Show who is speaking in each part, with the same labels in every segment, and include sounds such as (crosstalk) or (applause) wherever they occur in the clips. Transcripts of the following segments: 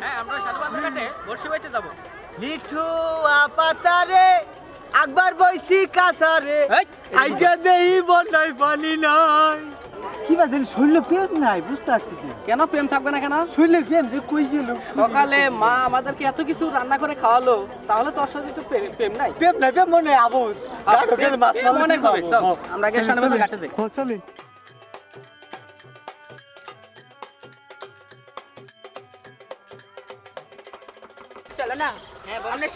Speaker 1: হ্যাঁ আমরা সাধুবান্ধব ঘাটে বর্ষি বাইতে যাব।
Speaker 2: লিঠু আপাতারে আকবার বইছি কাছারে। আইজা দেই বন্যায় পানি নাই। কি বাজেন শরীরে প্রেম নাই বুঝতে পারছি
Speaker 1: কেন প্রেম থাকবে না কেন?
Speaker 2: শরীরের প্রেম যে কই গেল?
Speaker 1: সকালে মা আমাদেরকে এত কিছু রান্না করে খাওয়ালো তাহলে তোর সাথে একটু প্রেম- প্রেম নাই।
Speaker 2: প্রেম নাই প্রেম মনে
Speaker 1: মনে হবে, আমরা ঘাটে যাই।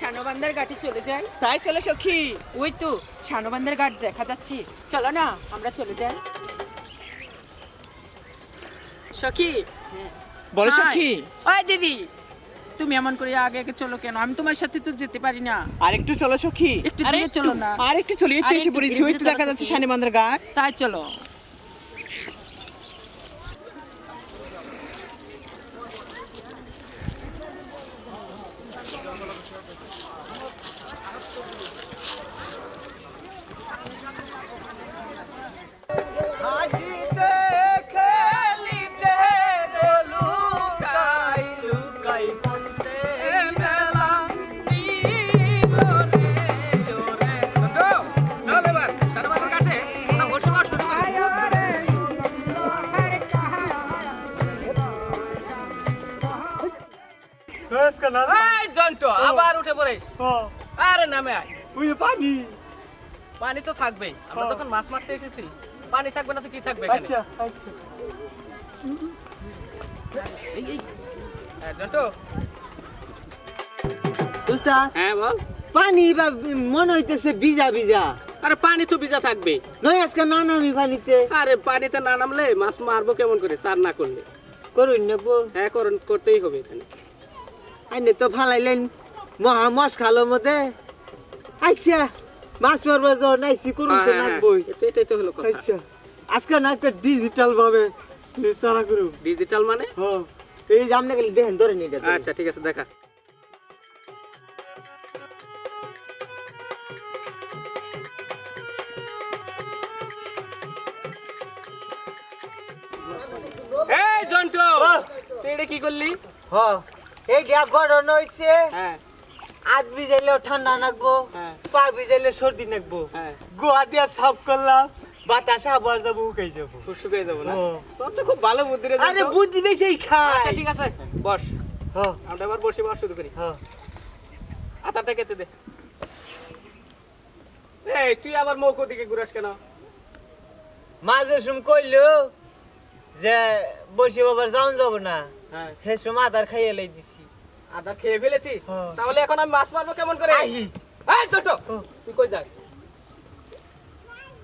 Speaker 3: আমরা শানবান্ধার ঘাটে চলে যাই। তাই চলো সখী। ওই তো শানবান্ধার ঘাট দেখা যাচ্ছে। চলো না আমরা চলে যাই। সখী
Speaker 1: বলো সখী।
Speaker 3: ওই দিদি তুমি এমন করে আগে আগে চলো কেন? আমি তোমার সাথে তো যেতে পারি না।
Speaker 1: আর একটু চলো সখী।
Speaker 3: একটু চলো না।
Speaker 1: আর একটু চলি এই তো এসে পড়েছি। ওই তো দেখা যাচ্ছে। শানিমান্দার ঘাট
Speaker 3: তাই চলো।
Speaker 1: এই জন্টু আবার উঠে পড়ে। আরে নামে আয়।
Speaker 2: ওই পানি।
Speaker 1: পানি তো থাকবেই। আমরা তখন মাছ মারতে এসেছি। পানি থাকবে না তো কি থাকবে
Speaker 2: আচ্ছা আচ্ছা।
Speaker 1: এই, এই। হ্যাঁ,
Speaker 2: উস্তাদ
Speaker 1: হ্যাঁ বল।
Speaker 2: পানি বা মনে হইতেছে ভিজা ভিজা।
Speaker 1: আরে পানি তো ভিজা থাকবে
Speaker 2: নয় আজকে না নামি পানিতে।
Speaker 1: আরে পানিতে না নামলে মাছ মারবো কেমন করে? চার না করলে।
Speaker 2: করুন নেব
Speaker 1: হ্যাঁ করুন করতেই হবে এখানে।
Speaker 2: আইনে তো ফালাইলেন মহা মশ খালো মতে। আইসা মাছ মারবার যখন আইসি করুন তো
Speaker 1: হ্যাঁ, হ্যাঁ, এটাই- তো হলো কথা।
Speaker 2: আইসা আজকে না একটা ডিজিটাল ভাবে চারা করু
Speaker 1: ডিজিটাল মানে?
Speaker 2: হ্যাঁ এই যে আপনি খালি দেখেন এটা ধরেন।
Speaker 1: আচ্ছা ঠিক আছে দেখা। এই জন্টু তুই এটা কি করলি?
Speaker 2: হ্যাঁ। এই গ্যাপ গড়ন হইছে।
Speaker 1: হ্যাঁ।
Speaker 2: আজ ভিজাইলেও ঠান্ডা নাকবো
Speaker 1: হ্যাঁ।
Speaker 2: পা ভিজাইলে সর্দি নাকবো।
Speaker 1: হ্যাঁ।
Speaker 2: গোয়া দিয়া সাফ করলাম বাতাসে আবার যাব উকাই যাব।
Speaker 1: ফুসফুস হয়ে যাব না? তোর তো খুব ভালো বুদ্ধি রে
Speaker 2: আরে বুদ্ধি বেশি খাই।
Speaker 1: আচ্ছা ঠিক আছে বস।
Speaker 2: হ্যাঁ
Speaker 1: আমরা এবার বসে বস শুরু করি।
Speaker 2: হ্যাঁ
Speaker 1: আতারটা কেটে দে। এই তুই আবার মৌকো দিকে ঘুরাস কেন?
Speaker 2: মাঝে সুম কইলো যে বসে বাবার যাওন যাব না।
Speaker 1: হ্যাঁ।
Speaker 2: হে সময় আদার খাইয়ে লাই দিছি।
Speaker 1: আদা খেয়ে ফেলেছিস
Speaker 2: হ্যাঁ।
Speaker 1: তাহলে এখন আমি মাছ মারবো কেমন করে? এই। তুই কই যাস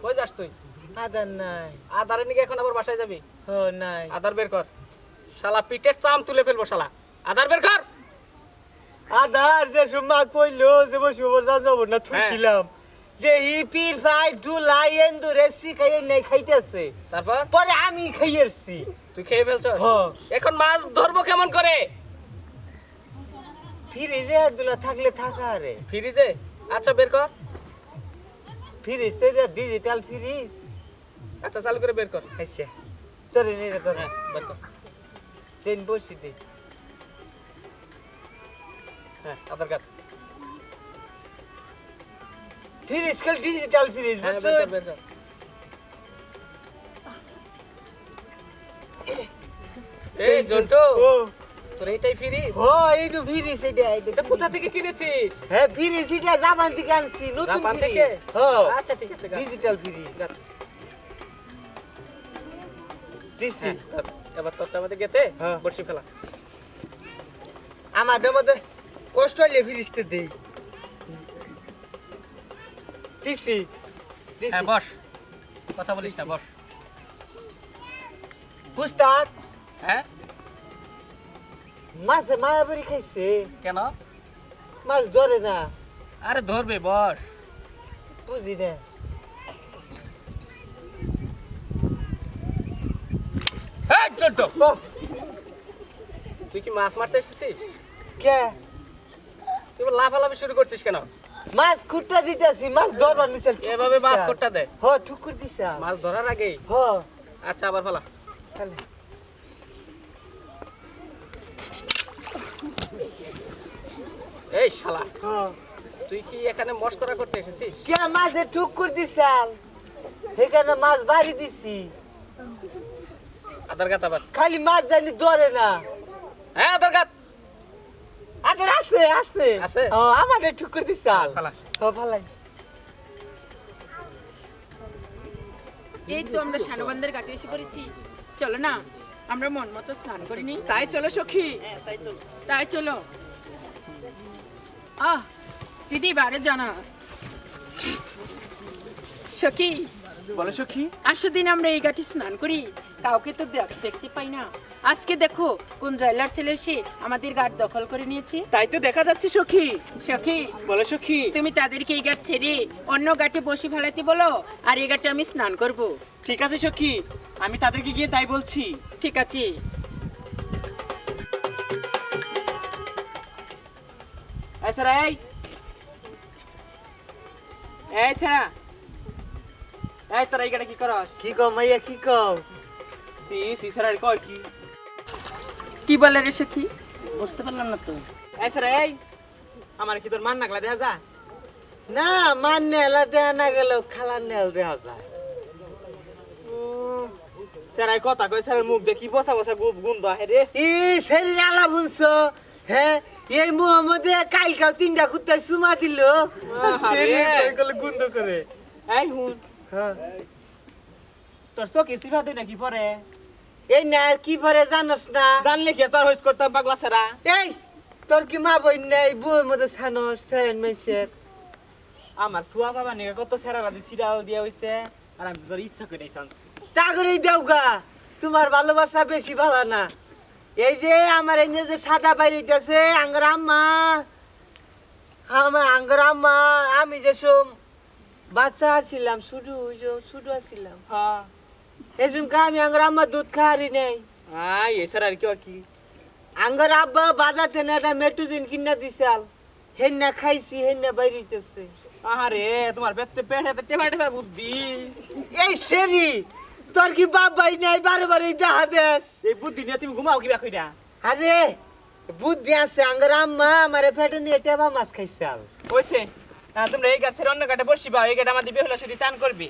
Speaker 1: কই যাস তুই?
Speaker 2: আদার নাই।
Speaker 1: আদারে এখন আবার বাসায় যাবি?
Speaker 2: নাই।
Speaker 1: আদার বের কর। শালা পিঠের চাম তুলে ফেলব শালা। আদার বের কর।
Speaker 2: আদার যে সময় কইলো যে যাব না
Speaker 1: হ্যাঁ।
Speaker 2: থুছিলাম যে ভাই এন্দুরে শিখাইয়ে নাই খাইতেছে।
Speaker 1: তারপর?
Speaker 2: পরে আমি খাইয়েছি
Speaker 1: তুই খেয়ে ফেলছস?
Speaker 2: হ্যাঁ
Speaker 1: এখন মাছ ধরবো কেমন করে?
Speaker 2: ফ্রিজে এগুলো থাকলে থাকা রে
Speaker 1: ফ্রিজে আচ্ছা বের কর।
Speaker 2: ফ্রিজ তো যে ডিজিটাল ফ্রিজ
Speaker 1: আচ্ছা চালু করে বের কর।
Speaker 2: আচ্ছা তোর নিয়ে তোর।
Speaker 1: হ্যাঁ বের কর।
Speaker 2: ট্রেন বসি দে।
Speaker 1: হ্যাঁ আধার কার্ড।
Speaker 2: ফ্রিজ কাল ডিজিটাল ফ্রিজ বুঝছ?
Speaker 1: বের কর এই জন্টু।
Speaker 2: ও।
Speaker 1: তোর এইটাই
Speaker 2: ও এটা
Speaker 1: কোথা থেকে কিনেছিস?
Speaker 2: হ্যাঁ এটা জাপান থেকে আনছি নতুন
Speaker 1: জাপান থেকে?
Speaker 2: হ্যাঁ
Speaker 1: আচ্ছা ঠিক আছে
Speaker 2: ডিজিটাল ফ্রিজ দিছি।
Speaker 1: হ্যাঁ, এবার তোরটা আমাদের গেতে। ফেলা।
Speaker 2: আমার মধ্যে কষ্ট দেই। দিছি। দিছি।
Speaker 1: হ্যাঁ বস। কথা বলিস না বস।
Speaker 2: উস্তাদ।
Speaker 1: হ্যাঁ?
Speaker 2: মাছে মায়াবরি খাইছে।
Speaker 1: কেন?
Speaker 2: মাছ ধরে না।
Speaker 1: আরে ধরবে বস।
Speaker 2: বুঝি না।
Speaker 1: তুই কি মাছ মারতে এসেছিস?
Speaker 2: কে?
Speaker 1: তুই লাফালাফি শুরু করছিস কেন?
Speaker 2: মাছ খুঁটটা দিতেছি মাছ ধরবার নিছেন
Speaker 1: এভাবে মাছ করতে দে।
Speaker 2: হ ঠুকুর দিছা।
Speaker 1: মাছ ধরার আগে
Speaker 2: হ।
Speaker 1: আচ্ছা আবার ফেলা
Speaker 2: তাহলে
Speaker 1: এই শালা তুই কি এখানে মস্করা করতে এসেছিস?
Speaker 2: কে মাঝে ঠুক করে দিছাল? সেখানে মাছ বাড়ি দিছি।
Speaker 1: আধার কার্ড আবার।
Speaker 2: খালি মাছ জানি ধরে না।
Speaker 1: হ্যাঁ আধার কার্ড
Speaker 2: আদের আছে আছে।
Speaker 1: আছে?
Speaker 2: ও আমাদের ঠুক করে দিছাল।
Speaker 1: ফালা।
Speaker 2: ও ভালাই
Speaker 3: এই তো আমরা শানবান্দার ঘাটে এসে পড়েছি। চলো না আমরা মন মতো স্নান করিনি
Speaker 4: তাই চলো সখী।
Speaker 3: তাই চলো। আহ দিদি বারে জানা। সখী
Speaker 4: বলো সখী।
Speaker 3: আসো দিন আমরা এই ঘাটে স্নান করি। কাউকে তো দেখতে পাই না। আজকে দেখো কোন জেলার ছেলে এসে আমাদের ঘাট দখল করে নিয়েছে।
Speaker 4: তাই তো দেখা যাচ্ছে সখী।
Speaker 3: সখী
Speaker 4: বলো সখী।
Speaker 3: তুমি তাদেরকে এই ঘাট ছেড়ে অন্য ঘাটে বসে ফেলাতে বলো আর এই ঘাটে আমি স্নান করব।
Speaker 4: ঠিক আছে সখী আমি তাদেরকে গিয়ে তাই বলছি।
Speaker 3: ঠিক আছে।
Speaker 4: এই স্যার এই। এই স্যার এই তোরা এই গাড়ি কি করস?
Speaker 2: কি কম মাইয়া কি কম
Speaker 4: সি সি স্যার আর কয় কি?
Speaker 3: কি বলে রে সখী?
Speaker 4: বুঝতে পারলাম না তো। এই স্যার এই। আমার কি তোর মান নাগলা দেখা যা
Speaker 2: না মান নেলা দেয়া না গেল খালার নেল দেয়া যায়।
Speaker 4: স্যার কথা কই স্যার মুখ দেখি বসা বসা গুপ গুন্দ আহে রে।
Speaker 2: ই সেরি আলা ভুনছ হ্যাঁ? এই মোহাম্মদে কালকাও তিনটা কুত্তায় সুমা দিল। সেরি
Speaker 4: এই হুন।
Speaker 2: হ্যাঁ।
Speaker 4: তোর চোখের সিফা তুই নাকি পরে?
Speaker 2: এই না কি পরে জানোস না?
Speaker 4: জানলে কি তোর হইস করতাম পাগলা স্যারা
Speaker 2: এই তোর কি মা বই নাই? বউর মধ্যে ছানস সেরেন মেসের
Speaker 4: আমার সুয়া বাবা নিয়ে কত সেরা বাদি সিরিয়াল দিয়া হইছে। আর আমি তোর ইচ্ছা করে চান
Speaker 2: তা করেই দেওগা তোমার ভালোবাসা বেশি ভালো না। এই যে আমার এই যে সাদা বাইরেছে আঙ্গর আম্মা। আমার আঙ্গর আম্মা আমি যে সব বাচ্চা আছিলাম শুধু শুধু আছিলাম।
Speaker 4: হ্যাঁ।
Speaker 2: এই জন্য আমি আঙ্গর আম্মা দুধ খাওয়ারি নেই।
Speaker 4: আই এসর আর কি আর কি?
Speaker 2: আঙ্গর আব্বা বাজার থেকে একটা মেট্রোজিন কিনা দিছাল। হেন্না খাইছি হেন্না বাইরেছে
Speaker 4: আহারে তোমার পেটে পেটে বুদ্ধি।
Speaker 2: এই সেরি তোর কি বাপ ভাই নাই? বারে বারে দেখা দেশ।
Speaker 4: এই বুদ্ধি নিয়ে তুমি ঘুমাও কিবা কইরা।
Speaker 2: আরে বুদ্ধি আছে। আঙ্গর আম্মা আমারে ফেটে নিয়ে টেবা মাছ খাইছাল।
Speaker 4: কইছে না তোমরা এই গাছের অন্য গাছে বসিবা এই গাছে আমাদের বেহুলা সাথে চান করবি।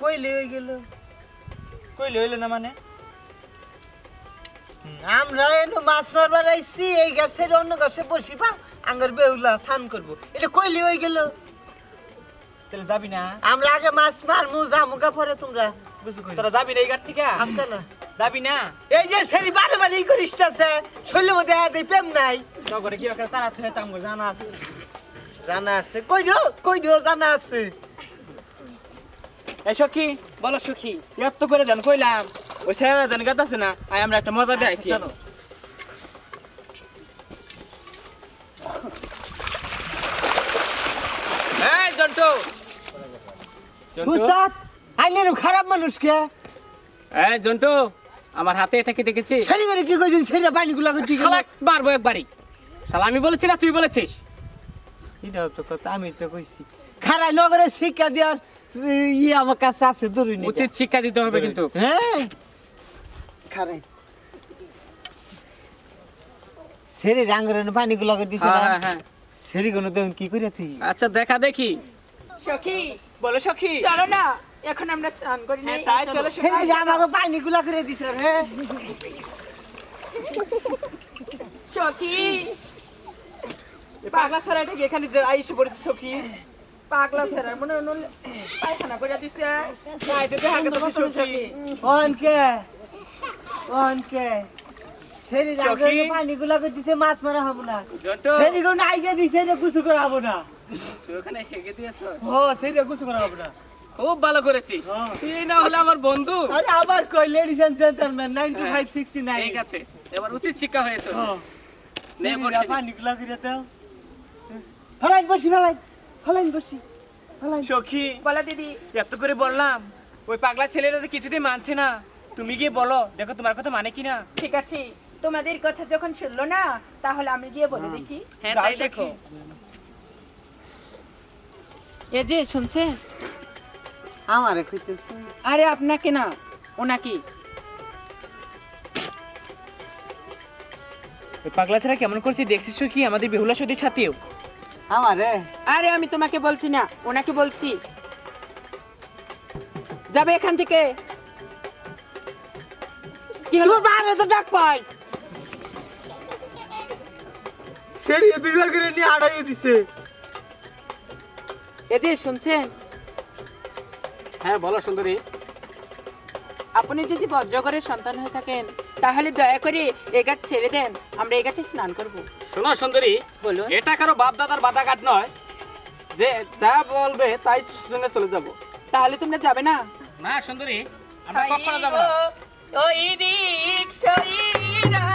Speaker 2: কইলে হয়ে গেল।
Speaker 4: কইলে হইল না মানে?
Speaker 2: আমরা এনো মাছ মারবার আইছি এই গাছের অন্য গাছে বসিবা আঙ্গর বেহুলা স্নান করব। এটা কইলে হয়ে গেল।
Speaker 4: তাহলে যাবি না?
Speaker 2: আমরা আগে মাছ মারমু পরে তোমরা। বুঝু কই।
Speaker 4: তোরা যাবি না এই থেকে?
Speaker 2: আজকে না।
Speaker 4: যাবি না?
Speaker 2: এই যে সেরি বারে বারে ই করিস আছে শৈলের মধ্যে হাতে প্রেম নাই।
Speaker 4: করে কি একটা তারা থেকে জানা আছে।
Speaker 2: জানা আছে। কই দিও কই দিও জানা আছে।
Speaker 4: এই সখী
Speaker 1: বলো সুখী
Speaker 4: এত করে দেন কইলাম। ওই স্যারেরা দেন গাছ আছে না আই আমরা একটা মজা দেয়
Speaker 1: চলো এই জন্টু জন্টু
Speaker 2: উস্তাদ আইনের খারাপ মানুষ কে?
Speaker 1: এই জন্টু আমার হাতে এটা কি দেখেছিস?
Speaker 2: সেরি করে কি কইছিস? সেরি পানি গুলা কই
Speaker 1: শালা মারবো একবারই। শালা আমি বলেছি না তুই বলেছিস?
Speaker 2: এটাও তো কথা আমি তো কইছি। খারাই নগরে শিক্ষা দেওয়ার ই আমার কাছে আছে দূরই নেই
Speaker 1: উচিত শিক্ষা দিতে হবে কিন্তু।
Speaker 2: হ্যাঁ? খারাই। সেরি পানি গুলা
Speaker 1: হ্যাঁ হ্যাঁ হ্যাঁ।
Speaker 2: সেরি কোন দেন কি করে তুই?
Speaker 1: আচ্ছা দেখা দেখি।
Speaker 3: সখী।
Speaker 4: বলো সখী।
Speaker 3: চলো না এখন আমরা স্নান করি নাই
Speaker 4: তাই চলো সখী।
Speaker 2: আমাকে পানি গুলা করে দিছে হ্যাঁ
Speaker 3: সখী।
Speaker 4: পাগলা স্যারাটা কি এখানে আইসে পড়েছে সখী?
Speaker 3: পাগলা মনে হলো পায়খানা করে দিছে।
Speaker 4: না এটা দেখা গেল সখী।
Speaker 2: অনকে অনকে। সেরি রাঙ্গরে পানি গুলা করে দিছে মাছ মারা হব না। সেরি আইগে দিছে না কিছু করা হব না।
Speaker 1: তুই ওখানে হেগে দিয়েছ?
Speaker 2: ও সেরি কিছু করা হব না।
Speaker 1: খুব ভালো করেছিস।
Speaker 2: হ্যাঁ।
Speaker 1: তুই না হলে আমার বন্ধু।
Speaker 2: আরে আবার কই লেডিস এন্ড জেন্টলম্যান 9569
Speaker 1: ঠিক আছে। এবার উচিত শিক্ষা হয়েছে।
Speaker 2: হ্যাঁ
Speaker 1: নে
Speaker 2: নে
Speaker 1: বসে
Speaker 2: পানি করে দাও। ফলাইন বসি ফলাইন। ফলাইন বসি ফলাইন।
Speaker 4: সখী
Speaker 3: বলো দিদি।
Speaker 4: এত করে বললাম ওই পাগলা ছেলেরা তো কিছুতেই মানছে না। তুমি গিয়ে বলো দেখো তোমার কথা মানে কি না
Speaker 3: ঠিক আছে তোমাদের কথা যখন শুনলো না তাহলে আমি গিয়ে বলে দেখি।
Speaker 1: হ্যাঁ তাই দেখো।
Speaker 3: এ যে শুনছে?
Speaker 2: আমারে কইতেছে
Speaker 3: আরে আপনাকে না ওনাকে।
Speaker 4: ওই পাগলা ছেলে কেমন করছে দেখছিস কি? আমাদের বেহুলা সতীর সাথেও।
Speaker 2: আমারে
Speaker 3: আরে আমি তোমাকে বলছি না ওনাকে বলছি। যাবে এখান থেকে। কি হলো?
Speaker 2: বাবা তো ডাক পাই সেরি দুইবার করে নিয়ে আড়াইয়ে দিছে।
Speaker 3: এই যে শুনছেন?
Speaker 1: হ্যাঁ বলো সুন্দরী।
Speaker 3: আপনি যদি বজ্রগড়ের সন্তান হয়ে থাকেন তাহলে দয়া করে এ ঘাট ছেড়ে দেন। আমরা এই ঘাটে স্নান করব।
Speaker 1: শোনো সুন্দরী
Speaker 3: বলুন।
Speaker 1: এটা কারও বাপ দাদার বাধা কাট নয়। যে যা বলবে তাই শুনে চলে যাব।
Speaker 3: তাহলে তোমরা যাবে না?
Speaker 1: না সুন্দরী আমরা কখনো যাব না।
Speaker 3: ওই দিক সইরা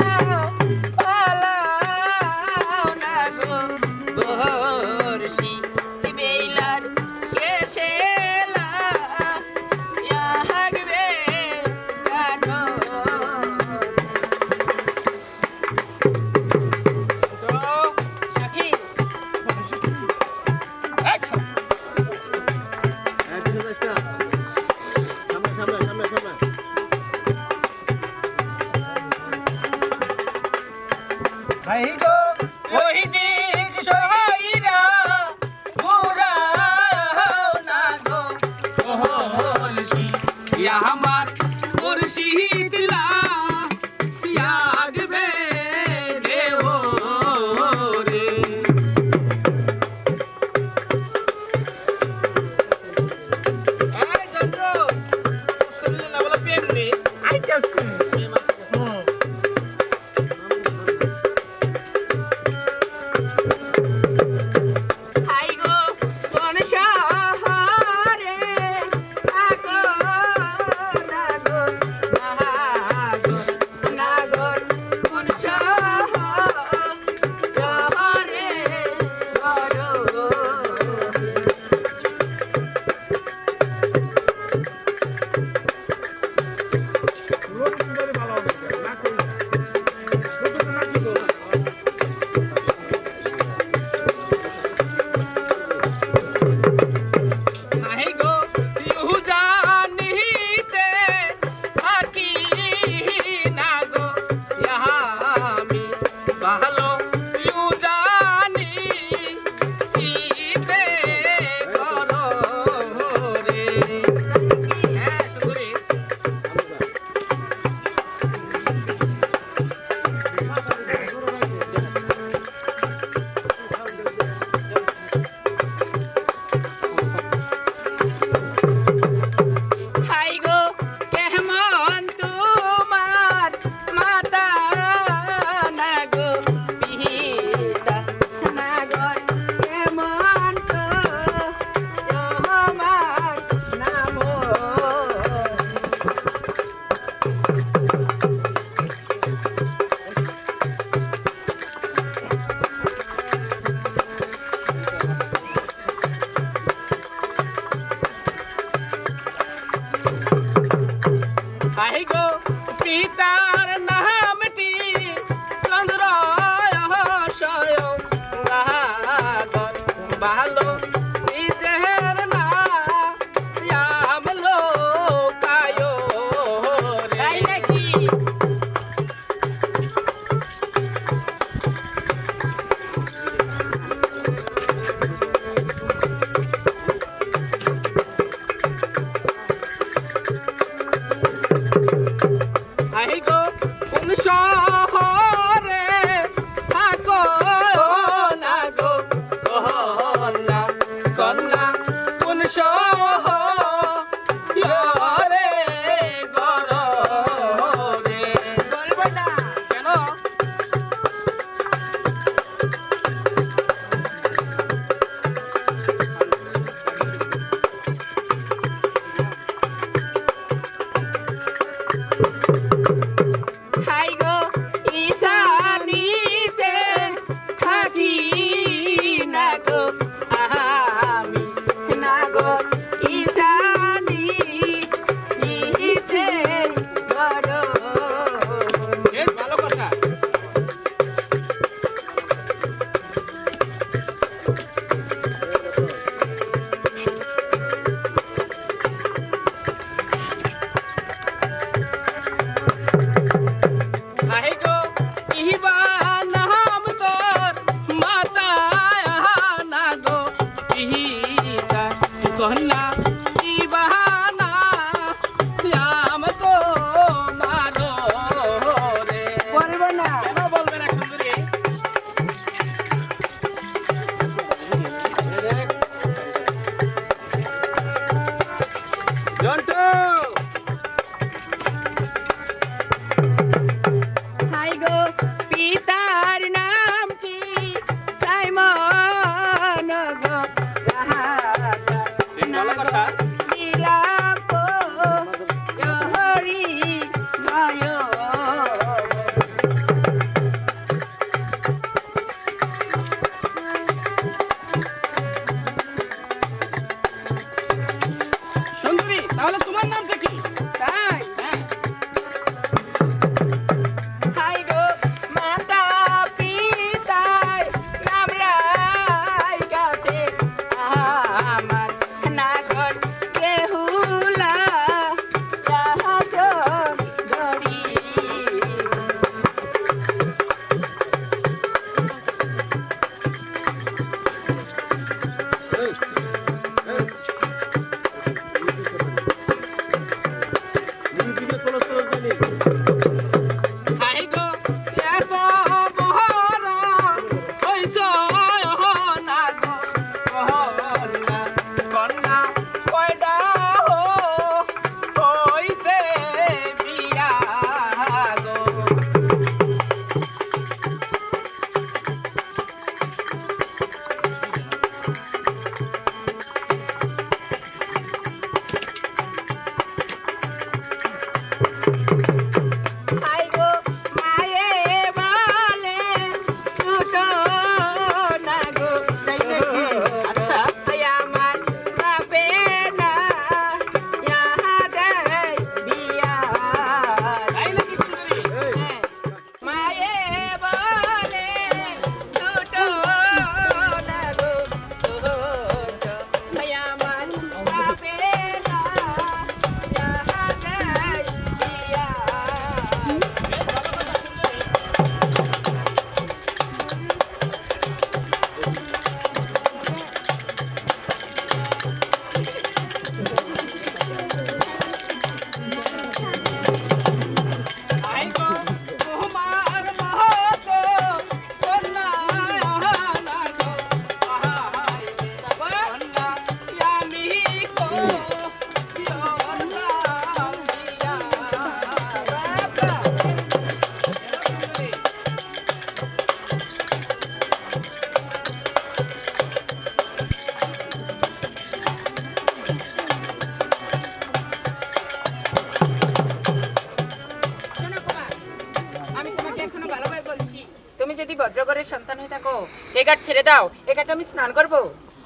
Speaker 4: দাও
Speaker 3: এ ঘাটে আমি স্নান করব।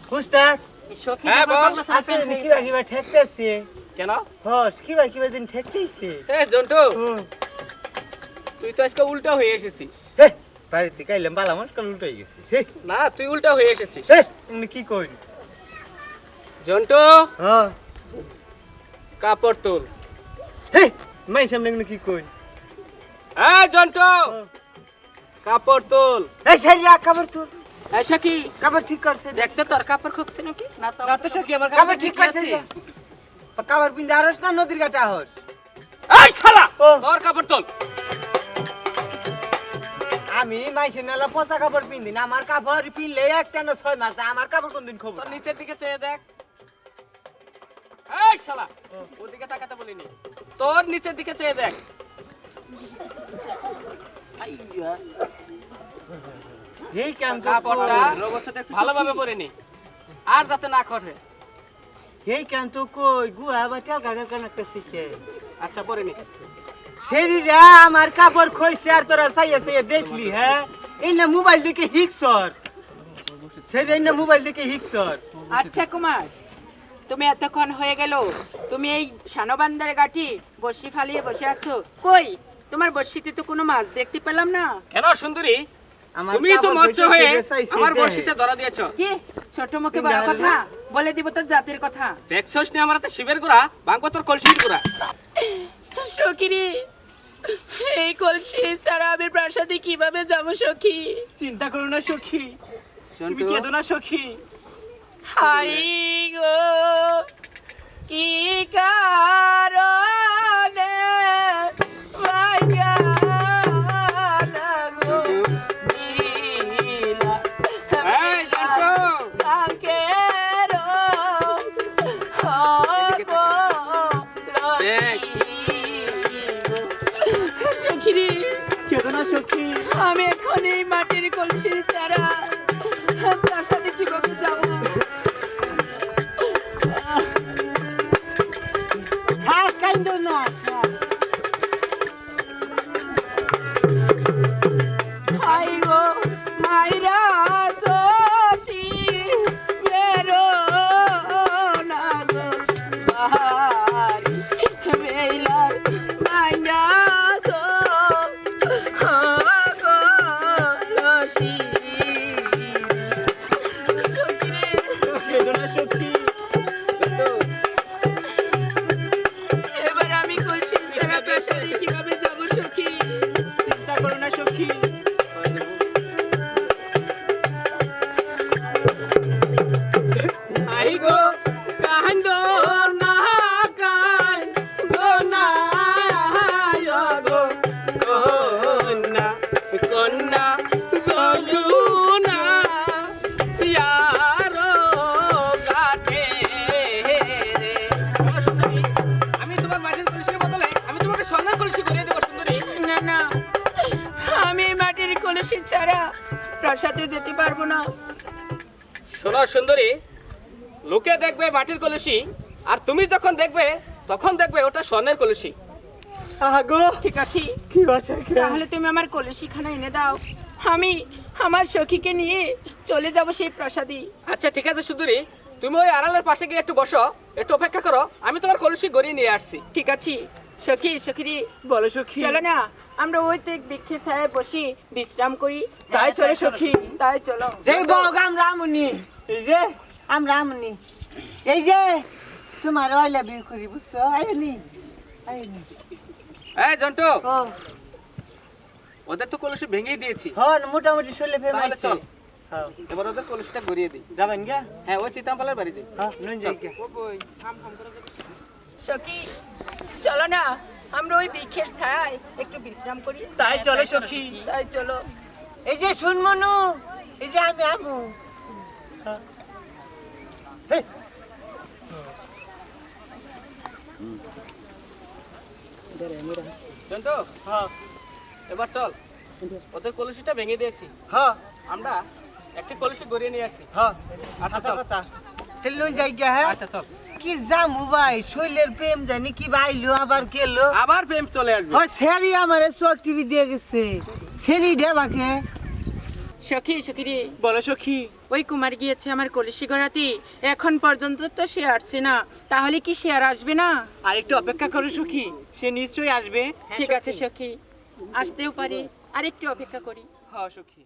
Speaker 2: কুস্তাদ
Speaker 1: সখী
Speaker 4: হ্যাঁ, বল।
Speaker 2: আজকে দিন
Speaker 1: হয়ে
Speaker 2: ঠেকতেছে?
Speaker 1: কেন?
Speaker 2: হস কিবা কিবা দিন ঠেকতেছে?
Speaker 1: এ জন্টু। তুই তো আজকে উল্টা হয়ে এসেছিস।
Speaker 2: হে বাড়িতে কাইলাম বালা মুশকিল উল্টাই গেছে। হে।
Speaker 1: না তুই উল্টা হয়ে এসেছিস।
Speaker 2: হে এমনি কি করি
Speaker 1: জন্টু।
Speaker 2: হ্যাঁ।
Speaker 1: কাপড় তোল।
Speaker 2: হে মাই সামনে কি করি
Speaker 1: এই জন্টু। কাপড় তোল।
Speaker 2: এই কাপড় তুই
Speaker 3: এসো কি?
Speaker 2: কাপড় ঠিক করছে।
Speaker 3: দেখতো তোর কাপড় খুকছে নাকি?
Speaker 1: না তো।
Speaker 4: সখী আমার
Speaker 2: কাপড় ঠিক করছে কাপড় পিন্দা আরস না নদীর ঘাটে আহস।
Speaker 1: এই শালা!
Speaker 2: ও।
Speaker 1: তোর কাপড় তোল।
Speaker 2: আমি মাইসে নালা পচা কাপড় পিন্দি না আমার কাপড় পিনলে একটা না ছয় মাস আমার কাপড় কোনদিন খবর
Speaker 1: তোর নিচের দিকে চেয়ে দেখ। এই শালা! ওদিকে তাকাতে বলিনি। তোর নিচের দিকে চেয়ে দেখ।
Speaker 2: এই কেন
Speaker 1: কাপড়টা ভালোভাবে পরিনি আর যাতে না খটে
Speaker 2: এই কেন কই গুয়া গাড়ি শিখে?
Speaker 1: আচ্ছা
Speaker 2: আমার কাপড় খইছে আর তোরা সাইয়া সাইয়া দেখলি হ্যাঁ? এই না মোবাইল দেখে হিকসর সেরি। এই না মোবাইল দেখে হিকসর
Speaker 3: আচ্ছা কুমার তুমি এতক্ষণ হয়ে গেল। তুমি এই শানবান্দার গাঠি বসি ফালিয়ে বসে আছো। কই? তোমার বসিতে তো কোনো মাছ দেখতে পেলাম না।
Speaker 1: কেন সুন্দরী? তুমি তো মৎস্য হয়ে আমার বর্ষিতে ধরা দিয়েছ।
Speaker 3: কি? ছোট মুখে বড় কথা? বলে দিব তোর জাতির কথা।
Speaker 1: দেখছস নি আমার হাতে শিবের গোড়া? ভাঙবো তোর কলসির গোড়া?
Speaker 3: সখিরি এই কলসি ছাড়া আমি প্রাসাদে কীভাবে যাব সখী?
Speaker 4: চিন্তা করো না সখী। তুমি কেঁদো না সখী।
Speaker 3: হাই গো কি কারণে?
Speaker 4: আই (laughs) গো
Speaker 1: শোনো সুন্দরী লোকে দেখবে মাটির কলসি আর তুমি যখন দেখবে তখন দেখবে ওটা স্বর্ণের কলসি।
Speaker 2: আগো
Speaker 3: ঠিক আছে?
Speaker 2: কি বাছা
Speaker 3: তাহলে তুমি আমার কলসিখানা এনে দাও। আমি আমার সখীকে নিয়ে চলে যাব সেই প্রাসাদে।
Speaker 1: আচ্ছা ঠিক আছে সুন্দরী। তুমি ওই আড়ালের পাশে গিয়ে একটু বসো একটু অপেক্ষা করো। আমি তোমার কলসি গড়িয়ে নিয়ে আসছি।
Speaker 3: ঠিক আছে? সখী সখী
Speaker 4: বলো সখী।
Speaker 3: চলো না আমরা ওই তো বৃক্ষের ছায়ায় বসি বিশ্রাম করি।
Speaker 4: তাই চলে সখী।
Speaker 3: তাই চলো।
Speaker 2: আমরা আমনি এই যে আমরা আমনি। এই যে তোমার ওইলা বিয়ে করি বুঝছ? আইনি আইনি
Speaker 1: এই জন্টু
Speaker 2: ও।
Speaker 1: ওদের তো কলসি ভেঙেই দিয়েছি।
Speaker 2: হন মোটামুটি চলে ফেম
Speaker 1: তাহলে চল।
Speaker 2: হ্যাঁ
Speaker 1: এবার ওদের কলসিটা গড়িয়ে দিই।
Speaker 2: যাবেন গা
Speaker 1: হ্যাঁ ওই চিতাম্পালের বাড়িতে
Speaker 2: হ্যাঁ নুন যাই গা
Speaker 3: সখী চলো না আমরা ওই বৃক্ষের ছায়ায় একটু বিশ্রাম করি।
Speaker 4: তাই চলে সখী।
Speaker 3: তাই চলো।
Speaker 2: এই যে শুন মনু এই যে আমি আমু হ্যাঁ
Speaker 1: এবার চল ওদের কলসিটা ভেঙে দিয়েছি
Speaker 2: হ্যাঁ
Speaker 1: আমরা একটি কলসি গড়িয়ে নিয়ে আসছি
Speaker 2: হ্যাঁ যাই হ্যাঁ
Speaker 1: আচ্ছা
Speaker 2: কি প্রেম জানি কি আবার গেলো
Speaker 1: আবার প্রেম চলে। আসবে
Speaker 2: ও সেরি আমারে টিভি দিয়ে গেছে সেরি দেবাকে
Speaker 3: সখী সখী রে
Speaker 4: বলো সখী।
Speaker 3: ওই কুমার গিয়েছে আমার কলসি গড়াতে। এখন পর্যন্ত তো সে আসছে না। তাহলে কি সে আর আসবে না?
Speaker 4: আর একটু অপেক্ষা করো সখী। সে নিশ্চয়ই আসবে।
Speaker 3: ঠিক আছে। সখী আসতেও পারে। আর একটু অপেক্ষা করি।
Speaker 4: হ্যাঁ সখী।